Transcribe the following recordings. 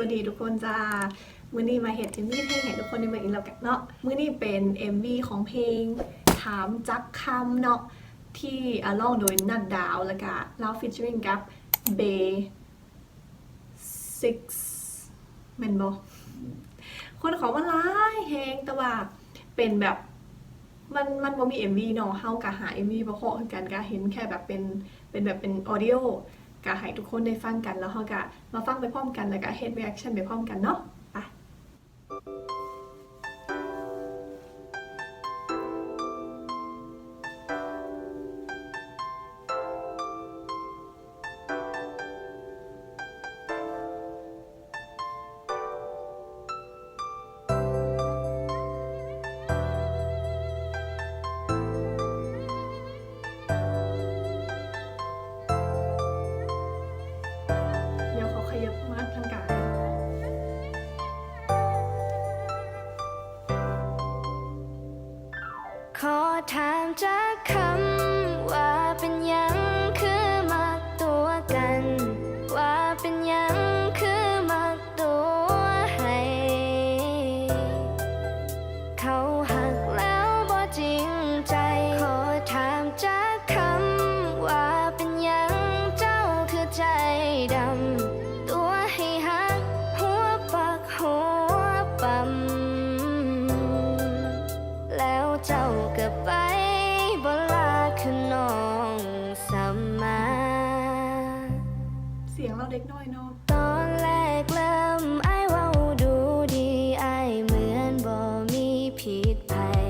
วัสดีทุกคนจ้ามื้อนี้มาเห็ดเอมวี่เพลงให้ทุกคนได้เบิ่งอีกแล้วกันเนาะมื้อนี้เป็น MV ของเพลง ถามจักคำเนาะที่อาร้องโดยนัดดาวแล้วก็ลาวฟิชเชอริงกับเบย์ซิกแมนบอคนเขามาหลายแฮงแต่ว่าเป็นแบบมันมันบ่มี MV เนาะเฮากะหา MV บ่พอคือกันก็เห็นแค่แบบเป็นเป็นแบบเป็นออดิโอ ก็ให้ทุกคนได้ฟังกันแล้วเฮาก็มาฟังไปพร้อมกันแล้วก็เฮ็ดรีแอคชั่นไปพร้อมกันเนาะไป ขอถามจากคำว่าเป็นยังคือมาตัวกัน ว่าเป็นยังคือมาตัว เจ้าก็ไปบ่ลาคือน้องสัมมา เสียงเราเด็กน้อยเนาะตอนแรกเริ่มไอ้ายเว้าดูดีไอ้ายเหมือนบ่มีผิดภัย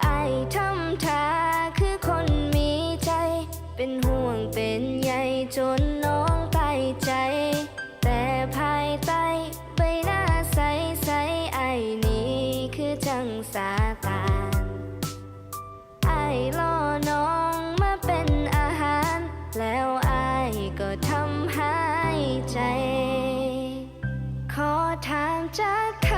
ไอ้ายทำท่าคือคนมีใจ เป็นห่วงเป็นใยจนน้องา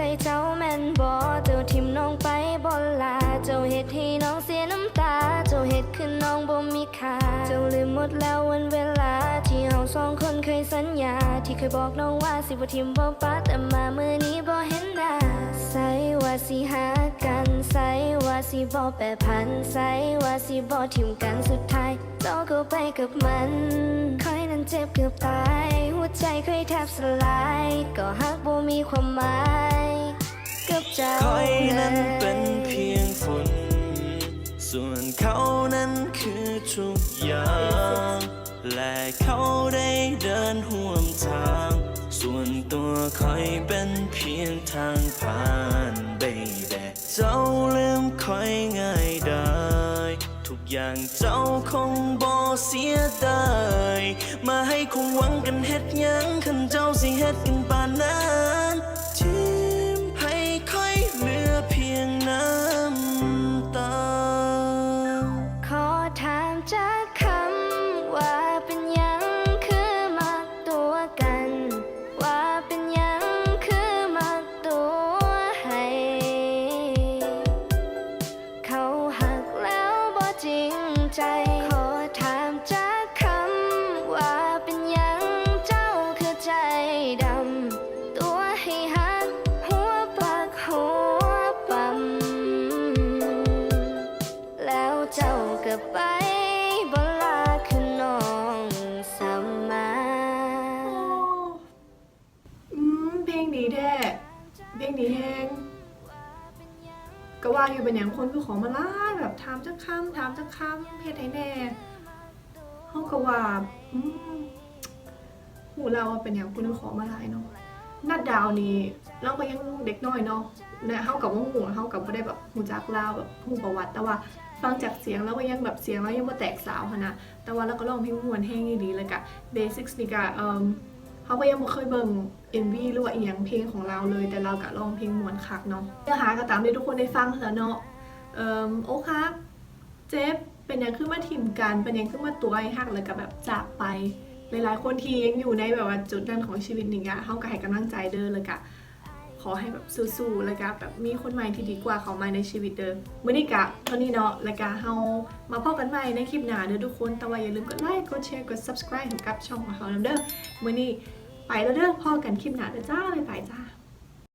ใจเจ้าแม่นบ่เจ้าทิมน้องไปบ่ลา เจ้าเฮ็ดให้น้องเสียน้ำตา เจ้าเฮ็ดคือน้องบ่มีค่า เจ้าลืมหมดแล้ววันเวลา ที่เฮาสองคนเคยสัญญา ที่เคยบอกน้องว่าสิบ่ทิมบ่ปาแต่มามื้อนี้บ่เห็นหน้าใส่ สิบ่แปรพันใสว่าสิบ่ทิมกันสุดท้ายเจ้าก็ไปกับมันคอยนั้นเจ็บเกือบตาย หัวใจเคยแทบสลาย ก็หักบ่มีความหมายกับเจ้าคอยนั้นเป็นเพียงฝุ่นส่วนเขานั้นคือทุกอย่าง และเขาได้เดินห่วมทาง ส่วนตัวคอยเป็นเพียงทางผ่าน เจ้าลืมคอยง่ายได้ ทุกอย่างเจ้าคงบ่เสียดายมาให้คงหวังกันเฮ็ดหยังคันเจ้าสิเฮ็ดกันปานนั้น จริงใจ ขอถามจากคำว่าเป็นยังเจ้าคือใจดำ ตัวให้หัก หัวปักหัวปั๊มแล้วเจ้าก็ไปบลาคือน้องสัมมา อืมเพลงดีแท้เพลงดีแฮง ก็ว่าอยู่เป็นอย่างคนคือของมาหลาแบบถามจักคำถามจักคำเฮ็ดให้แน่เฮาก็ว่าหูเราเป็นอย่างคนคือของมาหลายเนาะนัดดาวนี่เราก็ยังเด็กน้อยเนาะและเฮากับว่าหูเฮากับบ่ได้แบบหูจักเล่าแบบหูประวัติ แต่ว่าฟังจากเสียงแล้วก็ยังแบบเสียงแล้วยังบ่แตกสาวค่ะนะแต่ว่าเราก็ร้องเพลงม่วนแห้งดีเลยกะเบสิกนี่ก็เอ่อ เขาก็ยังบ่เคยเบิ่ง MV หรือว่าอีหยังเพลงของเราเลย แต่เราก็ร้องเพลงมวนคักเนาะเนื้อหาก็ตามที่ทุกคนได้ฟังแล้วเนาะเอ่อโอคักเจ็บเป็นยังขึ้นมาทิมกันเป็นยังขึ้นมาตัวไอ้ฮักแล้วก็แบบจากไปหลายๆคนที่ยังอยู่ในแบบว่าจุดนั้นของชีวิตนี่ก็เฮาก็ให้กำลังใจเด้อเลยกะขอให้แบบสู้ๆแล้วก็แบบมีคนใหม่ที่ดีกว่าเขามาในชีวิตเดิมมื้อนี้กะเท่านี้เนาะแล้วก็เฮามาพบกันใหม่ในคลิปหน้าเด้อทุกคน แต่ว่าอย่าลืมกดไลค์ กดแชร์ กด subscribe ให้กับช่องของเรานำเด้อมื้อนี้ ไปแล้วเด้อพ่อกันคลิปหน้าเด้อจ้าบ๊ายบายจ้า